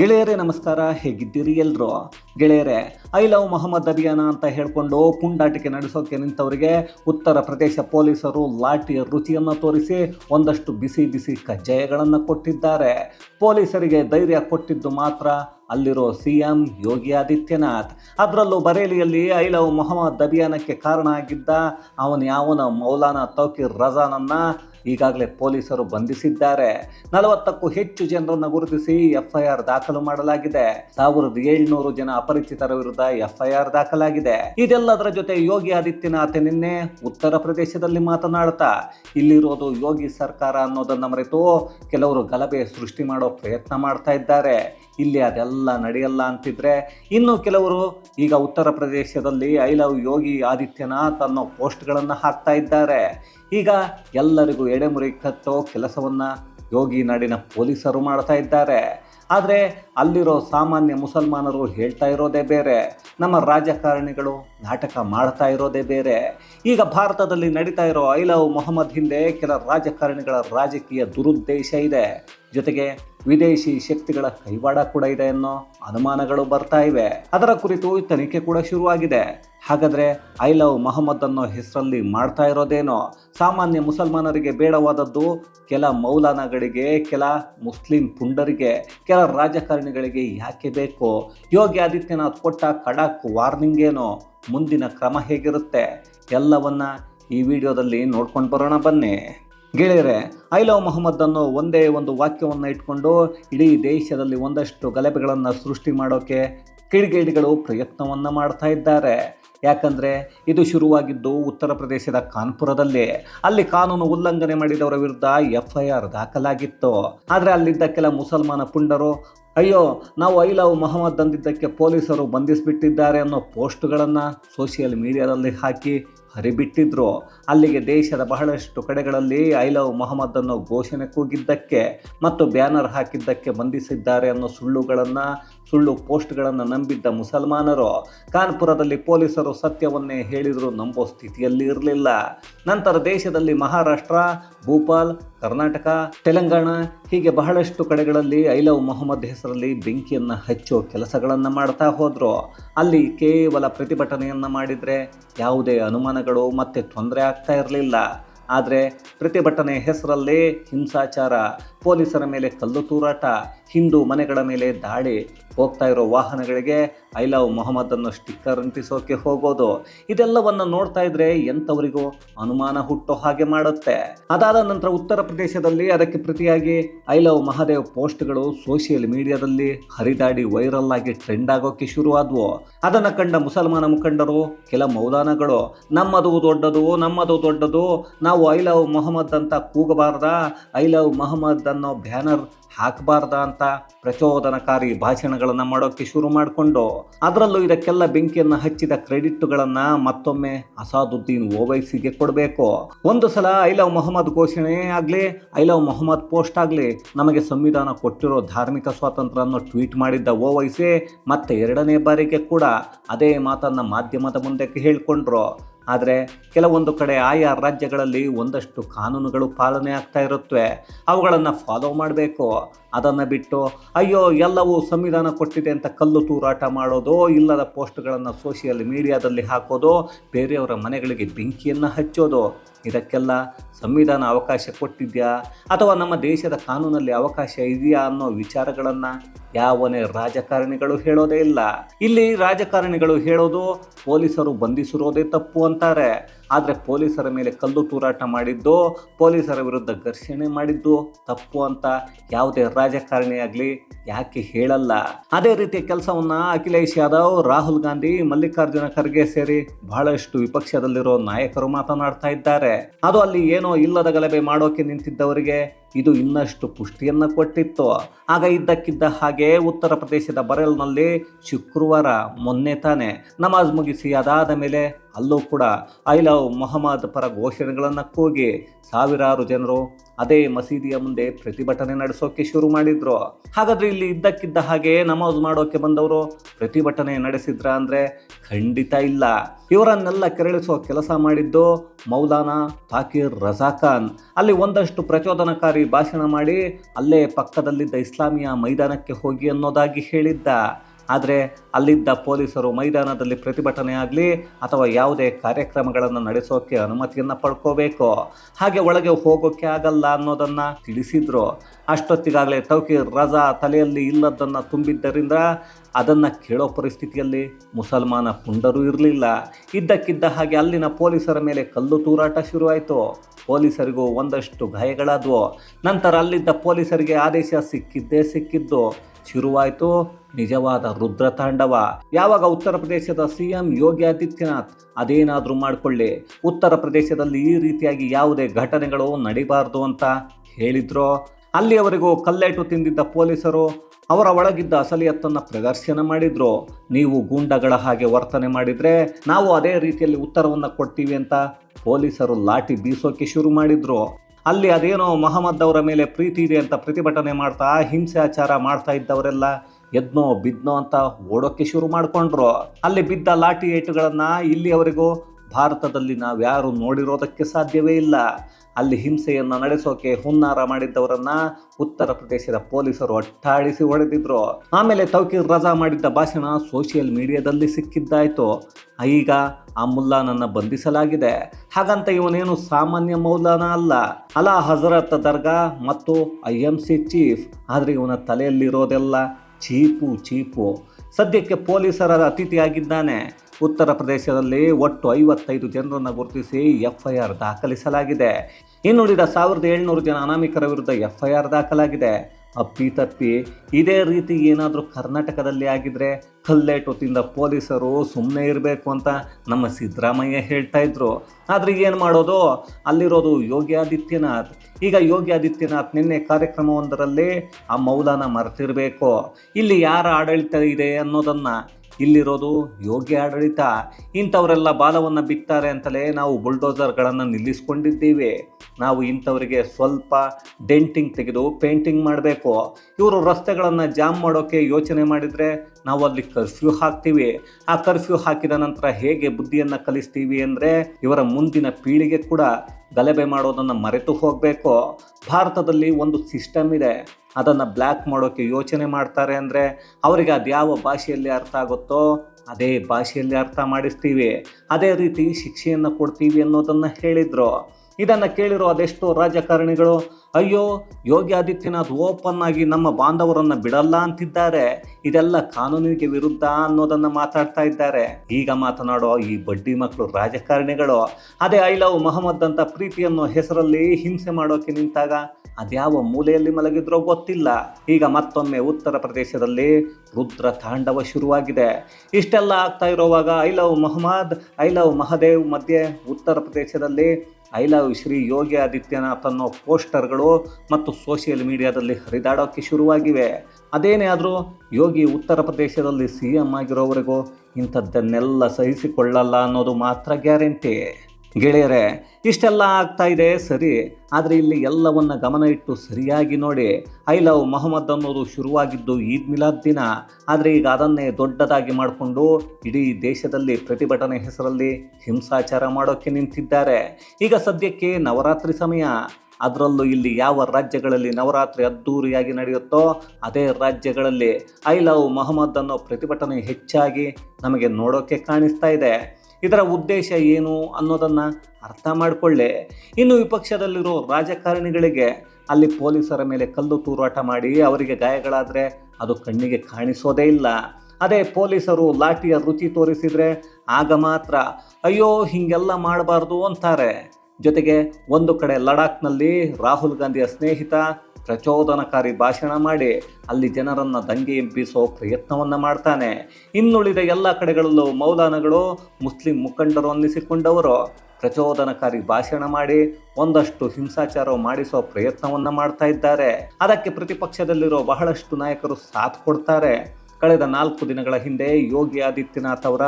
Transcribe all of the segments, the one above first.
ಗೆಳೆಯರೇ ನಮಸ್ಕಾರ, ಹೇಗಿದ್ದೀರಿ ಎಲ್ರು? ಗೆಳೆಯರೇ, ಐ ಲವ್ ಮೊಹಮ್ಮದ್ ಅಭಿಯಾನ ಅಂತ ಹೇಳ್ಕೊಂಡು ಪುಂಡಾಟಿಕೆ ನಡೆಸೋಕೆ ನಿಂತವರಿಗೆ ಉತ್ತರ ಪ್ರದೇಶ ಪೊಲೀಸರು ಲಾಠಿಯ ರುಚಿಯನ್ನು ತೋರಿಸಿ ಒಂದಷ್ಟು ಬಿಸಿ ಬಿಸಿ ಕಜ್ಜಾಯಗಳನ್ನು ಕೊಟ್ಟಿದ್ದಾರೆ. ಪೊಲೀಸರಿಗೆ ಧೈರ್ಯ ಕೊಟ್ಟಿದ್ದು ಮಾತ್ರ ಅಲ್ಲಿರೋ ಸಿ ಎಂ ಯೋಗಿ ಆದಿತ್ಯನಾಥ್. ಅದರಲ್ಲೂ ಬರೇಲಿಯಲ್ಲಿ ಐ ಲವ್ ಮೊಹಮ್ಮದ್ ಅಭಿಯಾನಕ್ಕೆ ಕಾರಣ ಆಗಿದ್ದ ಅವನ ಯಾವನ ಮೌಲಾನಾ ತೌಕೀರ್ ರಜಾನನ್ನ ಈಗಾಗಲೇ ಪೊಲೀಸರು ಬಂಧಿಸಿದ್ದಾರೆ. ನಲವತ್ತಕ್ಕೂ ಹೆಚ್ಚು ಜನರನ್ನು ಗುರುತಿಸಿ ಎಫ್ಐಆರ್ ದಾಖಲು ಮಾಡಲಾಗಿದೆ. ಸಾವಿರದ ಏಳ್ನೂರು ಜನ ಅಪರಿಚಿತರ ವಿರುದ್ಧ ಎಫ್ಐಆರ್ ದಾಖಲಾಗಿದೆ. ಇದೆಲ್ಲದರ ಜೊತೆ ಯೋಗಿ ಆದಿತ್ಯನಾಥ್ ನಿನ್ನೆ ಉತ್ತರ ಪ್ರದೇಶದಲ್ಲಿ ಮಾತನಾಡ್ತಾ, ಇಲ್ಲಿರೋದು ಯೋಗಿ ಸರ್ಕಾರ ಅನ್ನೋದನ್ನ ಮರೆತು ಕೆಲವರು ಗಲಭೆ ಸೃಷ್ಟಿ ಮಾಡೋ ಪ್ರಯತ್ನ ಮಾಡ್ತಾ ಇದ್ದಾರೆ. ಇಲ್ಲಿ ಅದೆಲ್ಲ ನಡೆಯಲ್ಲ ಅಂತಿದ್ರೆ ಇನ್ನು ಕೆಲವರು ಈಗ ಉತ್ತರ ಪ್ರದೇಶದಲ್ಲಿ ಐ ಲವ್ ಯೋಗಿ ಆದಿತ್ಯನಾಥ್ ಅನ್ನೋ ಪೋಸ್ಟ್ಗಳನ್ನು ಹಾಕ್ತಾ ಇದ್ದಾರೆ. ಈಗ ಎಲ್ಲರಿಗೂ ಎಡೆಮುರಿ ಕತ್ತೋ ಕೆಲಸವನ್ನು ಯೋಗಿ ನಾಡಿನ ಪೊಲೀಸರು ಮಾಡ್ತಾ ಇದ್ದಾರೆ. ಆದರೆ ಅಲ್ಲಿರೋ ಸಾಮಾನ್ಯ ಮುಸಲ್ಮಾನರು ಹೇಳ್ತಾ ಇರೋದೇ ಬೇರೆ, ನಮ್ಮ ರಾಜಕಾರಣಿಗಳು ನಾಟಕ ಮಾಡ್ತಾ ಇರೋದೇ ಬೇರೆ. ಈಗ ಭಾರತದಲ್ಲಿ ನಡೀತಾ ಇರೋ ಐ ಲವ್ ಮೊಹಮ್ಮದ್ ಹಿಂದೆ ಕೆಲ ರಾಜಕಾರಣಿಗಳ ರಾಜಕೀಯ ದುರುದ್ದೇಶ ಇದೆ. ಜೊತೆಗೆ ವಿದೇಶಿ ಶಕ್ತಿಗಳ ಕೈವಾಡ ಕೂಡ ಇದೆ ಅನ್ನೋ ಅನುಮಾನಗಳು ಬರ್ತಾ ಇವೆ. ಅದರ ಕುರಿತು ತನಿಖೆ ಕೂಡ ಶುರುವಾಗಿದೆ. ಹಾಗಾದ್ರೆ ಐ ಲವ್ ಮೊಹಮ್ಮದ್ ಅನ್ನೋ ಹೆಸರಲ್ಲಿ ಮಾಡ್ತಾ ಇರೋದೇನೋ? ಸಾಮಾನ್ಯ ಮುಸಲ್ಮಾನರಿಗೆ ಬೇಡವಾದದ್ದು ಕೆಲ ಮೌಲಾನಗಳಿಗೆ, ಕೆಲ ಮುಸ್ಲಿಂ ಪುಂಡರಿಗೆ, ಕೆಲ ರಾಜಕಾರಣಿಗಳಿಗೆ ಯಾಕೆ ಬೇಕು? ಯೋಗಿ ಆದಿತ್ಯನಾಥ್ ಕೊಟ್ಟ ಖಡಕ್ ವಾರ್ನಿಂಗ್ ಏನೋ? ಮುಂದಿನ ಕ್ರಮ ಹೇಗಿರುತ್ತೆ? ಎಲ್ಲವನ್ನ ಈ ವಿಡಿಯೋದಲ್ಲಿ ನೋಡ್ಕೊಂಡು ಬರೋಣ ಬನ್ನಿ. ಗೆಳೆಯರೆ ಐ ಲವ್ ಮೊಹಮ್ಮದ್ ಅನ್ನು ಒಂದೇ ಒಂದು ವಾಕ್ಯವನ್ನು ಇಟ್ಕೊಂಡು ಇಡೀ ದೇಶದಲ್ಲಿ ಒಂದಷ್ಟು ಗಲಭೆಗಳನ್ನು ಸೃಷ್ಟಿ ಮಾಡೋಕ್ಕೆ ಕಿಡಿಗೇಡಿಗಳು ಪ್ರಯತ್ನವನ್ನು ಮಾಡ್ತಾ ಇದ್ದಾರೆ. ಯಾಕಂದರೆ ಇದು ಶುರುವಾಗಿದ್ದು ಉತ್ತರ ಪ್ರದೇಶದ ಕಾನ್ಪುರದಲ್ಲಿ. ಅಲ್ಲಿ ಕಾನೂನು ಉಲ್ಲಂಘನೆ ಮಾಡಿದವರ ವಿರುದ್ಧ ಎಫ್ ಐ ಆರ್ ದಾಖಲಾಗಿತ್ತು. ಆದರೆ ಅಲ್ಲಿದ್ದ ಕೆಲ ಮುಸಲ್ಮಾನ ಪುಂಡರು, ಅಯ್ಯೋ, ನಾವು ಐ ಲವ್ ಮೊಹಮ್ಮದ್ ಅಂದಿದ್ದಕ್ಕೆ ಪೊಲೀಸರು ಬಂಧಿಸಿಬಿಟ್ಟಿದ್ದಾರೆ ಅನ್ನೋ ಪೋಸ್ಟ್ಗಳನ್ನು ಸೋಷಿಯಲ್ ಮೀಡಿಯಾದಲ್ಲಿ ಹಾಕಿ ಹರಿಬಿಟ್ಟಿದ್ರು. ಅಲ್ಲಿಗೆ ದೇಶದ ಬಹಳಷ್ಟು ಕಡೆಗಳಲ್ಲಿ ಐ ಲವ್ ಮೊಹಮ್ಮದ್ ಅನ್ನೋ ಘೋಷಣೆ ಕೂಗಿದ್ದಕ್ಕೆ ಮತ್ತು ಬ್ಯಾನರ್ ಹಾಕಿದ್ದಕ್ಕೆ ಬಂಧಿಸಿದ್ದಾರೆ ಅನ್ನೋ ಸುಳ್ಳುಗಳನ್ನು ಸುಳ್ಳು ಪೋಸ್ಟ್ಗಳನ್ನು ನಂಬಿದ್ದ ಮುಸಲ್ಮಾನರು ಕಾನ್ಪುರದಲ್ಲಿ ಪೊಲೀಸರು ಸತ್ಯವನ್ನೇ ಹೇಳಿದರೂ ನಂಬೋ ಸ್ಥಿತಿಯಲ್ಲಿ ಇರಲಿಲ್ಲ. ನಂತರ ದೇಶದಲ್ಲಿ ಮಹಾರಾಷ್ಟ್ರ, ಭೂಪಾಲ್, ಕರ್ನಾಟಕ, ತೆಲಂಗಾಣ ಹೀಗೆ ಬಹಳಷ್ಟು ಕಡೆಗಳಲ್ಲಿ ಐ ಲವ್ ಮೊಹಮ್ಮದ್ ಹೆಸರಲ್ಲಿ ಬೆಂಕಿಯನ್ನು ಹಚ್ಚೋ ಕೆಲಸಗಳನ್ನು ಮಾಡ್ತಾ ಹೋದರು. ಅಲ್ಲಿ ಕೇವಲ ಪ್ರತಿಭಟನೆಯನ್ನು ಮಾಡಿದರೆ ಯಾವುದೇ ಅನುಮಾನಗಳು ಮತ್ತೆ ತೊಂದರೆ ಆಗ್ತಾ ಇರಲಿಲ್ಲ. ಆದರೆ ಪ್ರತಿಭಟನೆ ಹೆಸರಲ್ಲೇ ಹಿಂಸಾಚಾರ. ಪೊಲೀಸರ ಮೇಲೆ ಕಲ್ಲು ತೂರಾಟ, ಹಿಂದೂ ಮನೆಗಳ ಮೇಲೆ ದಾಳಿ, ಹೋಗ್ತಾ ಇರೋ ವಾಹನಗಳಿಗೆ ಐ ಲವ್ ಮೊಹಮ್ಮದ್ ಅನ್ನೋ ಸ್ಟಿಕ್ಕರ್ ಅಂಟಿಸೋಕೆ ಹೋಗೋದು. ಇದೆಲ್ಲವನ್ನು ನೋಡ್ತಾ ಇದ್ರೆ ಎಂಥವರಿಗೂ ಅನುಮಾನ ಹುಟ್ಟೋ ಹಾಗೆ ಮಾಡುತ್ತೆ. ಅದಾದ ನಂತರ ಉತ್ತರ ಪ್ರದೇಶದಲ್ಲಿ ಅದಕ್ಕೆ ಪ್ರತಿಯಾಗಿ ಐ ಲವ್ ಮಹಾದೇವ್ ಪೋಸ್ಟ್ಗಳು ಸೋಷಿಯಲ್ ಮೀಡಿಯಾದಲ್ಲಿ ಹರಿದಾಡಿ ವೈರಲ್ ಆಗಿ ಟ್ರೆಂಡ್ ಆಗೋಕೆ ಶುರುವಾದವು. ಅದನ್ನು ಕಂಡ ಮುಸಲ್ಮಾನ ಮುಖಂಡರು, ಕೆಲ ಮೌಲಾನಗಳು, ನಮ್ಮದು ದೊಡ್ಡದು ನಮ್ಮದು ದೊಡ್ಡದು, ನಾವು ಐ ಲವ್ ಮೊಹಮ್ಮದ್ ಅಂತ ಕೂಗಬಾರ್ದ? ಐ ಲವ್ ಮೊಹಮ್ಮದ್ ಅನ್ನೋ ಬ್ಯಾನರ್ ಹಾಕಬಾರ್ದ ಅಂತ ಪ್ರಚೋದನಕಾರಿ ಭಾಷಣಗಳನ್ನು ಮಾಡೋಕ್ಕೆ ಶುರು ಮಾಡಿಕೊಂಡು ಅದರಲ್ಲೂ ಇದಕ್ಕೆಲ್ಲ ಬೆಂಕಿಯನ್ನು ಹಚ್ಚಿದ ಕ್ರೆಡಿಟ್ಗಳನ್ನು ಮತ್ತೊಮ್ಮೆ ಅಸಾದುದ್ದೀನ್ ಓವೈಸಿಗೆ ಕೊಡಬೇಕು. ಒಂದು ಸಲ ಐ ಲವ್ ಮೊಹಮ್ಮದ್ ಘೋಷಣೆ ಆಗಲಿ, ಐ ಲವ್ ಮೊಹಮ್ಮದ್ ಪೋಸ್ಟ್ ಆಗಲಿ, ನಮಗೆ ಸಂವಿಧಾನ ಕೊಟ್ಟಿರೋ ಧಾರ್ಮಿಕ ಸ್ವಾತಂತ್ರ್ಯ ಅನ್ನೋ ಟ್ವೀಟ್ ಮಾಡಿದ್ದ ಓವೈಸಿ ಮತ್ತೆ ಎರಡನೇ ಬಾರಿಗೆ ಕೂಡ ಅದೇ ಮಾತನ್ನು ಮಾಧ್ಯಮದ ಮುಂದಕ್ಕೆ ಹೇಳಿಕೊಂಡ್ರು. ಆದರೆ ಕೆಲವೊಂದು ಕಡೆ ಆಯಾ ರಾಜ್ಯಗಳಲ್ಲಿ ಒಂದಷ್ಟು ಕಾನೂನುಗಳು ಪಾಲನೆ ಆಗ್ತಾ ಇರುತ್ತವೆ ಅವುಗಳನ್ನು ಫಾಲೋ ಮಾಡಬೇಕು. ಅದನ್ನು ಬಿಟ್ಟು, ಅಯ್ಯೋ, ಎಲ್ಲವೂ ಸಂವಿಧಾನ ಕೊಟ್ಟಿದೆ ಅಂತ ಕಲ್ಲು ತೂರಾಟ ಮಾಡೋದು, ಇಲ್ಲದ ಪೋಸ್ಟ್ಗಳನ್ನು ಸೋಷಿಯಲ್ ಮೀಡಿಯಾದಲ್ಲಿ ಹಾಕೋದು, ಬೇರೆಯವರ ಮನೆಗಳಿಗೆ ಬೆಂಕಿಯನ್ನು ಹಚ್ಚೋದು, ಇದಕ್ಕೆಲ್ಲ ಸಂವಿಧಾನ ಅವಕಾಶ ಕೊಟ್ಟಿದೆಯಾ? ಅಥವಾ ನಮ್ಮ ದೇಶದ ಕಾನೂನಲ್ಲಿ ಅವಕಾಶ ಇದೆಯಾ ಅನ್ನೋ ವಿಚಾರಗಳನ್ನು ಯಾವನೇ ರಾಜಕಾರಣಿಗಳು ಹೇಳೋದೇ ಇಲ್ಲ. ಇಲ್ಲಿ ರಾಜಕಾರಣಿಗಳು ಹೇಳೋದು ಪೊಲೀಸರು ಬಂಧಿಸಿರೋದೇ ತಪ್ಪು ಅಂತಾರೆ. ಆದರೆ ಪೊಲೀಸರ ಮೇಲೆ ಕಲ್ಲು ತೂರಾಟ ಮಾಡಿದ್ದು, ಪೊಲೀಸರ ವಿರುದ್ಧ ಘರ್ಷಣೆ ಮಾಡಿದ್ದು ತಪ್ಪು ಅಂತ ಯಾವುದೇ ರಾಜಕಾರಣಿಯಾಗಲಿ ಯಾಕೆ ಹೇಳಲ್ಲ. ಅದೇ ರೀತಿಯ ಕೆಲಸವನ್ನ ಅಖಿಲೇಶ್ ಯಾದವ್, ರಾಹುಲ್ ಗಾಂಧಿ, ಮಲ್ಲಿಕಾರ್ಜುನ ಖರ್ಗೆ ಸೇರಿ ಬಹಳಷ್ಟು ವಿಪಕ್ಷದಲ್ಲಿರೋ ನಾಯಕರು ಮಾತನಾಡ್ತಾ ಇದ್ದಾರೆ. ಅದು ಅಲ್ಲಿ ಏನೋ ಇಲ್ಲದ ಗಲಭೆ ಮಾಡೋಕೆ ನಿಂತಿದ್ದವರಿಗೆ ಇದು ಇನ್ನಷ್ಟು ಪುಷ್ಟಿಯನ್ನು ಕೊಟ್ಟಿತ್ತು. ಆಗ ಇದ್ದಕ್ಕಿದ್ದ ಹಾಗೆ ಉತ್ತರ ಪ್ರದೇಶದ ಬರೆಲ್ನಲ್ಲಿ ಶುಕ್ರವಾರ ಮೊನ್ನೆ ತಾನೆ ನಮಾಜ್ ಮುಗಿಸಿ ಅದಾದ ಮೇಲೆ ಅಲ್ಲೂ ಕೂಡ ಐ ಲವ್ ಮೊಹಮ್ಮದ್ ಪರ ಘೋಷಣೆಗಳನ್ನು ಕೂಗಿ ಸಾವಿರಾರು ಜನರು ಅದೇ ಮಸೀದಿಯ ಮುಂದೆ ಪ್ರತಿಭಟನೆ ನಡೆಸೋಕೆ ಶುರು ಮಾಡಿದ್ರು. ಹಾಗಾದ್ರೆ ಇಲ್ಲಿ ಇದ್ದಕ್ಕಿದ್ದ ಹಾಗೆ ನಮಾಜ್ ಮಾಡೋಕೆ ಬಂದವರು ಪ್ರತಿಭಟನೆ ನಡೆಸಿದ್ರ ಅಂದ್ರೆ ಖಂಡಿತ ಇಲ್ಲ. ಇವರನ್ನೆಲ್ಲ ಕೆರಳಿಸೋ ಕೆಲಸ ಮಾಡಿದ್ದು ಮೌಲಾನಾ ತಾಕೀರ್ ರಜಾಖಾನ್ ಅಲ್ಲಿ ಒಂದಷ್ಟು ಪ್ರಚೋದನಕಾರಿ ಭಾಷಣ ಮಾಡಿ ಅಲ್ಲೇ ಪಕ್ಕದಲ್ಲಿದ್ದ ಇಸ್ಲಾಮಿಯ ಮೈದಾನಕ್ಕೆ ಹೋಗಿ ಅನ್ನೋದಾಗಿ ಹೇಳಿದ್ದ. ಆದರೆ ಅಲ್ಲಿದ್ದ ಪೊಲೀಸರು ಮೈದಾನದಲ್ಲಿ ಪ್ರತಿಭಟನೆ ಆಗಲಿ ಅಥವಾ ಯಾವುದೇ ಕಾರ್ಯಕ್ರಮಗಳನ್ನು ನಡೆಸೋಕೆ ಅನುಮತಿಯನ್ನು ಪಡ್ಕೋಬೇಕು. ಹಾಗೆ ಒಳಗೆ ಹೋಗೋಕೆ ಆಗಲ್ಲ ಅನ್ನೋದನ್ನು ತಿಳಿಸಿದ್ರು. ಅಷ್ಟೊತ್ತಿಗಾಗಲೇ ತೌಕೀರ್ ರಜಾ ತಲೆಯಲ್ಲಿ ಇಲ್ಲದನ್ನು ತುಂಬಿದ್ದರಿಂದ ಅದನ್ನು ಕೇಳೋ ಪರಿಸ್ಥಿತಿಯಲ್ಲಿ ಮುಸಲ್ಮಾನ ಪುಂಡರು ಇರಲಿಲ್ಲ. ಇದ್ದಕ್ಕಿದ್ದ ಹಾಗೆ ಅಲ್ಲಿನ ಪೊಲೀಸರ ಮೇಲೆ ಕಲ್ಲು ತೂರಾಟ ಶುರುವಾಯಿತು. ಪೊಲೀಸರಿಗೂ ಒಂದಷ್ಟು ಗಾಯಗಳಾದವು. ನಂತರ ಅಲ್ಲಿದ್ದ ಪೊಲೀಸರಿಗೆ ಆದೇಶ ಸಿಕ್ಕಿದ್ದೇ ಸಿಕ್ಕಿದ್ದು. ಶುರುವಾಯಿತು ನಿಜವಾದ ರುದ್ರತಾಂಡವ. ಯಾವಾಗ ಉತ್ತರ ಪ್ರದೇಶದ ಸಿಎಂ ಯೋಗಿ ಆದಿತ್ಯನಾಥ್ ಅದೇನಾದರೂ ಮಾಡಿಕೊಳ್ಳಿ, ಉತ್ತರ ಪ್ರದೇಶದಲ್ಲಿ ಈ ರೀತಿಯಾಗಿ ಯಾವುದೇ ಘಟನೆಗಳು ನಡಿಬಾರ್ದು ಅಂತ ಹೇಳಿದ್ರು? ಅಲ್ಲಿಯವರೆಗೂ ಕಲ್ಲೇಟು ತಿಂದಿದ್ದ ಪೊಲೀಸರು ಅವರ ಒಳಗಿದ್ದ ಅಸಲಿಯತ್ತನ್ನು ಪ್ರದರ್ಶನ ಮಾಡಿದ್ರು? ನೀವು ಗೂಂಡಗಳ ಹಾಗೆ ವರ್ತನೆ ಮಾಡಿದರೆ ನಾವು ಅದೇ ರೀತಿಯಲ್ಲಿ ಉತ್ತರವನ್ನು ಕೊಡ್ತೀವಿ ಅಂತ ಪೊಲೀಸರು ಲಾಠಿ ಬೀಸೋಕೆ ಶುರು ಮಾಡಿದ್ರು? ಅಲ್ಲಿ ಅದೇನೋ ಮಹಮ್ಮದ್ ಅವರ ಮೇಲೆ ಪ್ರೀತಿ ಇದೆ ಅಂತ ಪ್ರತಿಭಟನೆ ಮಾಡ್ತಾ ಹಿಂಸಾಚಾರ ಮಾಡ್ತಾ ಇದ್ದವರೆಲ್ಲ ಎದ್ನೋ ಬಿದ್ನೋ ಅಂತ ಓಡೋಕೆ ಶುರು ಮಾಡಿಕೊಂಡ್ರು. ಅಲ್ಲಿ ಬಿದ್ದ ಲಾಠಿ ಏಟುಗಳನ್ನು ಇಲ್ಲಿಯವರೆಗೂ ಭಾರತದಲ್ಲಿ ನಾವ್ಯಾರು ನೋಡಿರೋದಕ್ಕೆ ಸಾಧ್ಯವೇ ಇಲ್ಲ. ಅಲ್ಲಿ ಹಿಂಸೆಯನ್ನು ನಡೆಸೋಕೆ ಹುನ್ನಾರ ಮಾಡಿದ್ದವರನ್ನು ಉತ್ತರ ಪ್ರದೇಶದ ಪೊಲೀಸರು ಅಟ್ಟಾಡಿಸಿ ಹೊಡೆದಿದ್ರು. ಆಮೇಲೆ ತೌಕೀರ್ ರಜಾ ಮಾಡಿದ್ದ ಭಾಷಣ ಸೋಷಿಯಲ್ ಮೀಡಿಯಾದಲ್ಲಿ ಸಿಕ್ಕಿದ್ದಾಯಿತು. ಈಗ ಆ ಮುಲ್ಲಾನನ್ನ ಬಂಧಿಸಲಾಗಿದೆ. ಹಾಗಂತ ಇವನೇನು ಸಾಮಾನ್ಯ ಮೌಲಾನ ಅಲ್ಲ. ಅಲಾ ಹಜರತ್ ದರ್ಗಾ ಮತ್ತು ಐ ಎಂ ಸಿ ಚೀಫ್. ಆದರೆ ಇವನ ತಲೆಯಲ್ಲಿರೋದೆಲ್ಲ ಚೀಪು ಚೀಪು. ಸದ್ಯಕ್ಕೆ ಪೊಲೀಸರ ಅತಿಥಿಯಾಗಿದ್ದಾನೆ. ಉತ್ತರ ಪ್ರದೇಶದಲ್ಲಿ ಒಟ್ಟು ಐವತ್ತೈದು ಜನರನ್ನು ಗುರುತಿಸಿ ಎಫ್ ಐ ಆರ್ ದಾಖಲಿಸಲಾಗಿದೆ. ಇನ್ನುಳಿದ ಸಾವಿರದ ಏಳ್ನೂರು ಜನ ಅನಾಮಿಕರ ವಿರುದ್ಧ ಎಫ್ ಐ ಆರ್ ದಾಖಲಾಗಿದೆ. ಅಪ್ಪಿ ತಪ್ಪಿ ಇದೇ ರೀತಿ ಏನಾದರೂ ಕರ್ನಾಟಕದಲ್ಲಿ ಆಗಿದ್ರೆ ಕಲ್ಲೇಟು ತಿಂದ ಪೊಲೀಸರು ಸುಮ್ಮನೆ ಇರಬೇಕು ಅಂತ ನಮ್ಮ ಸಿದ್ದರಾಮಯ್ಯ ಹೇಳ್ತಾ ಇದ್ರು. ಆದರೆ ಏನು ಮಾಡೋದು? ಅಲ್ಲಿರೋದು ಯೋಗಿ ಆದಿತ್ಯನಾಥ್. ಈಗ ಯೋಗಿ ಆದಿತ್ಯನಾಥ್ ನಿನ್ನೆ ಕಾರ್ಯಕ್ರಮವೊಂದರಲ್ಲಿ ಆ ಮೌಲಾನ ಮರೆತಿರಬೇಕು. ಇಲ್ಲಿ ಯಾರ ಆಡಳಿತ ಇದೆ ಅನ್ನೋದನ್ನು ಇಲ್ಲಿರೋದು ಯೋಗ್ಯ ಆಡಳಿತ. ಇಂಥವರೆಲ್ಲ ಬಾಲವನ್ನು ಬಿತ್ತಾರೆ ಅಂತಲೇ ನಾವು ಬುಲ್ಡೋಸರ್ಗಳನ್ನು ನಿಲ್ಲಿಸ್ಕೊಂಡಿದ್ದೀವಿ. ನಾವು ಇಂಥವರಿಗೆ ಸ್ವಲ್ಪ ಡೆಂಟಿಂಗ್ ತೆಗೆದು ಪೇಂಟಿಂಗ್ ಮಾಡಬೇಕು. ಇವರು ರಸ್ತೆಗಳನ್ನು ಜಾಮ್ ಮಾಡೋಕ್ಕೆ ಯೋಚನೆ ಮಾಡಿದರೆ ನಾವು ಅಲ್ಲಿ ಕರ್ಫ್ಯೂ ಹಾಕ್ತೀವಿ. ಆ ಕರ್ಫ್ಯೂ ಹಾಕಿದ ನಂತರ ಹೇಗೆ ಬುದ್ಧಿಯನ್ನು ಕಲಿಸ್ತೀವಿ ಅಂದರೆ ಇವರ ಮುಂದಿನ ಪೀಳಿಗೆ ಕೂಡ ಗಲಭೆ ಮಾಡೋದನ್ನು ಮರೆತು ಹೋಗಬೇಕು. ಭಾರತದಲ್ಲಿ ಒಂದು ಸಿಸ್ಟಮ್ ಇದೆ. ಅದನ್ನು ಬ್ಲ್ಯಾಕ್ ಮಾಡೋಕ್ಕೆ ಯೋಚನೆ ಮಾಡ್ತಾರೆ ಅಂದರೆ ಅವರಿಗೆ ಅದು ಯಾವ ಭಾಷೆಯಲ್ಲಿ ಅರ್ಥ ಆಗುತ್ತೋ ಅದೇ ಭಾಷೆಯಲ್ಲಿ ಅರ್ಥ ಮಾಡಿಸ್ತೀವಿ. ಅದೇ ರೀತಿ ಶಿಕ್ಷೆಯನ್ನು ಕೊಡ್ತೀವಿ ಅನ್ನೋದನ್ನು ಹೇಳಿದರು. ಇದನ್ನು ಕೇಳಿರೋ ಅದೆಷ್ಟೋ ರಾಜಕಾರಣಿಗಳು, ಅಯ್ಯೋ, ಯೋಗಿ ಆದಿತ್ಯನಾಥ್ ಓಪನ್ ಆಗಿ ನಮ್ಮ ಬಾಂಧವರನ್ನು ಬಿಡಲ್ಲ ಅಂತಿದ್ದಾರೆ. ಇದೆಲ್ಲ ಕಾನೂನಿಗೆ ವಿರುದ್ಧ ಅನ್ನೋದನ್ನು ಮಾತಾಡ್ತಾ ಇದ್ದಾರೆ. ಈಗ ಮಾತನಾಡೋ ಈ ಬಡ್ಡಿ ಮಕ್ಕಳು ರಾಜಕಾರಣಿಗಳು, ಅದೇ, ಐ ಲವ್ ಮೊಹಮ್ಮದ್ ಅಂತ ಪ್ರೀತಿಯನ್ನು ಹೆಸರಲ್ಲಿ ಹಿಂಸೆ ಮಾಡೋಕೆ ನಿಂತಾಗ ಅದ್ಯಾವ ಮೂಲೆಯಲ್ಲಿ ಮಲಗಿದ್ರೋ ಗೊತ್ತಿಲ್ಲ. ಈಗ ಮತ್ತೊಮ್ಮೆ ಉತ್ತರ ಪ್ರದೇಶದಲ್ಲಿ ರುದ್ರ ತಾಂಡವ ಶುರುವಾಗಿದೆ. ಇಷ್ಟೆಲ್ಲ ಆಗ್ತಾ ಇರುವಾಗ I love Mohammed, I love Mahadev ಮಧ್ಯೆ ಉತ್ತರ ಪ್ರದೇಶದಲ್ಲಿ ಐ ಲವ್ ಶ್ರೀ ಯೋಗಿ ಆದಿತ್ಯನಾಥ್ ಅನ್ನೋ ಪೋಸ್ಟರ್ಗಳು ಮತ್ತು ಸೋಷಿಯಲ್ ಮೀಡಿಯಾದಲ್ಲಿ ಹರಿದಾಡೋಕ್ಕೆ ಶುರುವಾಗಿವೆ. ಅದೇನೇ ಆದರೂ ಯೋಗಿ ಉತ್ತರ ಪ್ರದೇಶದಲ್ಲಿ ಸಿ ಎಂ ಆಗಿರೋವರೆಗೂ ಇಂಥದ್ದನ್ನೆಲ್ಲ ಸಹಿಸಿಕೊಳ್ಳಲ್ಲ ಅನ್ನೋದು ಮಾತ್ರ ಗ್ಯಾರಂಟಿ. ಗೆಳೆಯರೆ, ಇಷ್ಟೆಲ್ಲ ಆಗ್ತಾ ಇದೆ? ಸರಿ. ಆದರೆ ಇಲ್ಲಿ ಎಲ್ಲವನ್ನ ಗಮನ ಇಟ್ಟು ಸರಿಯಾಗಿ ನೋಡಿ. ಐ ಲವ್ ಮೊಹಮ್ಮದ್ ಅನ್ನೋದು ಶುರುವಾಗಿದ್ದು ಈದ್ ಮಿಲಾದ್ ದಿನ. ಆದರೆ ಈಗ ಅದನ್ನೇ ದೊಡ್ಡದಾಗಿ ಮಾಡಿಕೊಂಡು ಇಡೀ ದೇಶದಲ್ಲಿ ಪ್ರತಿಭಟನೆ ಹೆಸರಲ್ಲಿ ಹಿಂಸಾಚಾರ ಮಾಡೋಕ್ಕೆ ನಿಂತಿದ್ದಾರೆ. ಈಗ ಸದ್ಯಕ್ಕೆ ನವರಾತ್ರಿ ಸಮಯ. ಅದರಲ್ಲೂ ಇಲ್ಲಿ ಯಾವ ರಾಜ್ಯಗಳಲ್ಲಿ ನವರಾತ್ರಿ ಅದ್ದೂರಿಯಾಗಿ ನಡೆಯುತ್ತೋ ಅದೇ ರಾಜ್ಯಗಳಲ್ಲಿ ಐ ಲವ್ ಮೊಹಮ್ಮದ್ ಅನ್ನೋ ಪ್ರತಿಭಟನೆ ಹೆಚ್ಚಾಗಿ ನಮಗೆ ನೋಡೋಕ್ಕೆ ಕಾಣಿಸ್ತಾ ಇದೆ. ಇದರ ಉದ್ದೇಶ ಏನು ಅನ್ನೋದನ್ನು ಅರ್ಥ ಮಾಡಿಕೊಳ್ಳೆ. ಇನ್ನು ವಿಪಕ್ಷದಲ್ಲಿರೋ ರಾಜಕಾರಣಿಗಳಿಗೆ ಅಲ್ಲಿ ಪೊಲೀಸರ ಮೇಲೆ ಕಲ್ಲು ತೂರಾಟ ಮಾಡಿ ಅವರಿಗೆ ಗಾಯಗಳಾದರೆ ಅದು ಕಣ್ಣಿಗೆ ಕಾಣಿಸೋದೇ ಇಲ್ಲ. ಅದೇ ಪೊಲೀಸರು ಲಾಠಿಯ ರುಚಿ ತೋರಿಸಿದರೆ ಆಗ ಮಾತ್ರ ಅಯ್ಯೋ ಹೀಗೆಲ್ಲ ಮಾಡಬಾರ್ದು ಅಂತಾರೆ. ಜೊತೆಗೆ ಒಂದು ಕಡೆ ಲಡಾಖ್ನಲ್ಲಿ ರಾಹುಲ್ ಗಾಂಧಿಯ ಸ್ನೇಹಿತ ಪ್ರಚೋದನಕಾರಿ ಭಾಷಣ ಮಾಡಿ ಅಲ್ಲಿ ಜನರನ್ನು ದಂಗೆ ಎಬ್ಬಿಸೋ ಪ್ರಯತ್ನವನ್ನು ಮಾಡ್ತಾನೆ. ಇನ್ನುಳಿದ ಎಲ್ಲ ಕಡೆಗಳಲ್ಲೂ ಮೌಲಾನಗಳು ಮುಸ್ಲಿಂ ಮುಖಂಡರು ಅನ್ನಿಸಿಕೊಂಡವರು ಪ್ರಚೋದನಕಾರಿ ಭಾಷಣ ಮಾಡಿ ಒಂದಷ್ಟು ಹಿಂಸಾಚಾರ ಮಾಡಿಸೋ ಪ್ರಯತ್ನವನ್ನು ಮಾಡ್ತಾ ಇದ್ದಾರೆ. ಅದಕ್ಕೆ ಪ್ರತಿಪಕ್ಷದಲ್ಲಿರೋ ಬಹಳಷ್ಟು ನಾಯಕರು ಸಾಥ್ ಕೊಡ್ತಾರೆ. ಕಳೆದ ನಾಲ್ಕು ದಿನಗಳ ಹಿಂದೆ ಯೋಗಿ ಆದಿತ್ಯನಾಥ್ ಅವರ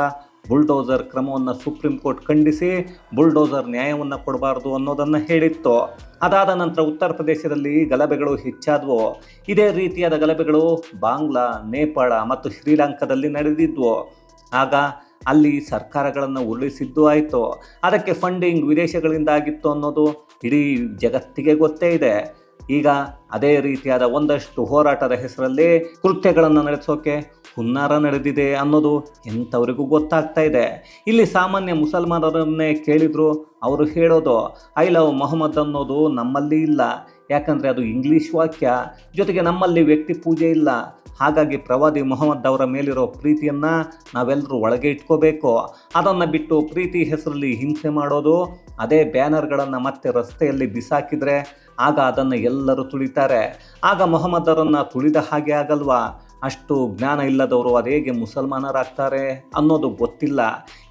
ಬುಲ್ಡೋಸರ್ ಕ್ರಮವನ್ನು ಸುಪ್ರೀಂ ಕೋರ್ಟ್ ಖಂಡಿಸಿ ಬುಲ್ಡೋಸರ್ ನ್ಯಾಯವನ್ನು ಕೊಡಬಾರ್ದು ಅನ್ನೋದನ್ನು ಹೇಳಿತ್ತು. ಅದಾದ ನಂತರ ಉತ್ತರ ಪ್ರದೇಶದಲ್ಲಿ ಗಲಭೆಗಳು ಹೆಚ್ಚಾದವು. ಇದೇ ರೀತಿಯಾದ ಗಲಭೆಗಳು ಬಾಂಗ್ಲಾ, ನೇಪಾಳ ಮತ್ತು ಶ್ರೀಲಂಕಾದಲ್ಲಿ ನಡೆದಿದ್ವು. ಆಗ ಅಲ್ಲಿ ಸರ್ಕಾರಗಳನ್ನು ಉರುಳಿಸಿದ್ದು ಆಯಿತು. ಅದಕ್ಕೆ ಫಂಡಿಂಗ್ ವಿದೇಶಗಳಿಂದ ಆಗಿತ್ತು ಅನ್ನೋದು ಇಡೀ ಜಗತ್ತಿಗೆ ಗೊತ್ತೇ ಇದೆ. ಈಗ ಅದೇ ರೀತಿಯಾದ ಒಂದಷ್ಟು ಹೋರಾಟದ ಹೆಸರಲ್ಲಿ ಕೃತ್ಯಗಳನ್ನು ನಡೆಸೋಕೆ ಹುನ್ನಾರ ನಡೆದಿದೆ ಅನ್ನೋದು ಎಂಥವರಿಗೂ ಗೊತ್ತಾಗ್ತಾ ಇದೆ. ಇಲ್ಲಿ ಸಾಮಾನ್ಯ ಮುಸಲ್ಮಾನರನ್ನೇ ಕೇಳಿದ್ರು ಅವರು ಹೇಳೋದು, ಐ ಲವ್ ಮೊಹಮ್ಮದ್ ಅನ್ನೋದು ನಮ್ಮಲ್ಲಿ ಇಲ್ಲ. ಯಾಕಂದರೆ ಅದು ಇಂಗ್ಲೀಷ್ ವಾಕ್ಯ. ಜೊತೆಗೆ ನಮ್ಮಲ್ಲಿ ವ್ಯಕ್ತಿ ಪೂಜೆ ಇಲ್ಲ. ಹಾಗಾಗಿ ಪ್ರವಾದಿ ಮೊಹಮ್ಮದ್ ಅವರ ಮೇಲಿರೋ ಪ್ರೀತಿಯನ್ನು ನಾವೆಲ್ಲರೂ ಒಳಗೆ ಇಟ್ಕೋಬೇಕು. ಅದನ್ನು ಬಿಟ್ಟು ಪ್ರೀತಿ ಹೆಸರಲ್ಲಿ ಹಿಂಸೆ ಮಾಡೋದು ಅದೇ ಬ್ಯಾನರ್ಗಳನ್ನು ಮತ್ತೆ ರಸ್ತೆಯಲ್ಲಿ ಬಿಸಾಕಿದರೆ ಆಗ ಅದನ್ನು ಎಲ್ಲರೂ ತುಳಿತಾರೆ. ಆಗ ಮೊಹಮ್ಮದರನ್ನು ತುಳಿದ ಹಾಗೆ ಆಗಲ್ವಾ? ಅಷ್ಟು ಜ್ಞಾನ ಇಲ್ಲದವರು ಅದೇಗೆ ಮುಸಲ್ಮಾನರಾಗ್ತಾರೆ ಅನ್ನೋದು ಗೊತ್ತಿಲ್ಲ.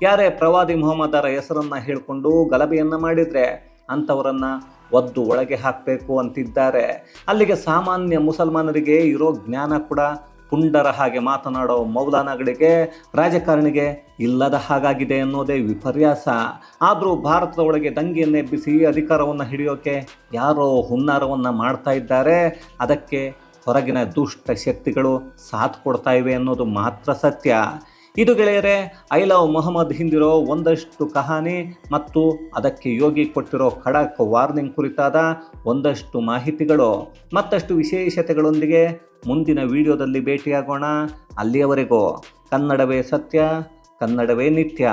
ಯಾರೇ ಪ್ರವಾದಿ ಮೊಹಮ್ಮದರ ಹೆಸರನ್ನು ಹೇಳಿಕೊಂಡು ಗಲಭೆಯನ್ನು ಮಾಡಿದರೆ ಅಂಥವರನ್ನು ಒದ್ದು ಒಳಗೆ ಹಾಕಬೇಕು ಅಂತಿದ್ದಾರೆ. ಅಲ್ಲಿಗೆ ಸಾಮಾನ್ಯ ಮುಸಲ್ಮಾನರಿಗೆ ಇರೋ ಜ್ಞಾನ ಕೂಡ ಪುಂಡರ ಹಾಗೆ ಮಾತನಾಡೋ ಮೌಲಾನಗಳಿಗೆ ರಾಜಕಾರಣಿಗೆ ಇಲ್ಲದ ಹಾಗಾಗಿದೆ ಅನ್ನೋದೇ ವಿಪರ್ಯಾಸ. ಆದರೂ ಭಾರತದ ಒಳಗೆ ದಂಗೆಯನ್ನು ಎಬ್ಬಿಸಿ ಅಧಿಕಾರವನ್ನು ಹಿಡಿಯೋಕೆ ಯಾರೋ ಹುನ್ನಾರವನ್ನು ಮಾಡ್ತಾ ಇದ್ದಾರೆ. ಅದಕ್ಕೆ ಹೊರಗಿನ ದುಷ್ಟ ಶಕ್ತಿಗಳು ಸಾಥ್ ಕೊಡ್ತಾ ಇವೆ ಅನ್ನೋದು ಮಾತ್ರ ಸತ್ಯ. ಇದು ಗೆಳೆಯರೆ ಐ ಲವ್ ಮೊಹಮ್ಮದ್ ಹಿಂದಿರೋ ಒಂದಷ್ಟು ಕಹಾನಿ ಮತ್ತು ಅದಕ್ಕೆ ಯೋಗಿ ಕೊಟ್ಟಿರೋ ಖಡಕ್ ವಾರ್ನಿಂಗ್ ಕುರಿತಾದ ಒಂದಷ್ಟು ಮಾಹಿತಿಗಳು. ಮತ್ತಷ್ಟು ವಿಶೇಷತೆಗಳೊಂದಿಗೆ ಮುಂದಿನ ವಿಡಿಯೋದಲ್ಲಿ ಭೇಟಿಯಾಗೋಣ. ಅಲ್ಲಿಯವರೆಗೂ ಕನ್ನಡವೇ ಸತ್ಯ, ಕನ್ನಡವೇ ನಿತ್ಯ.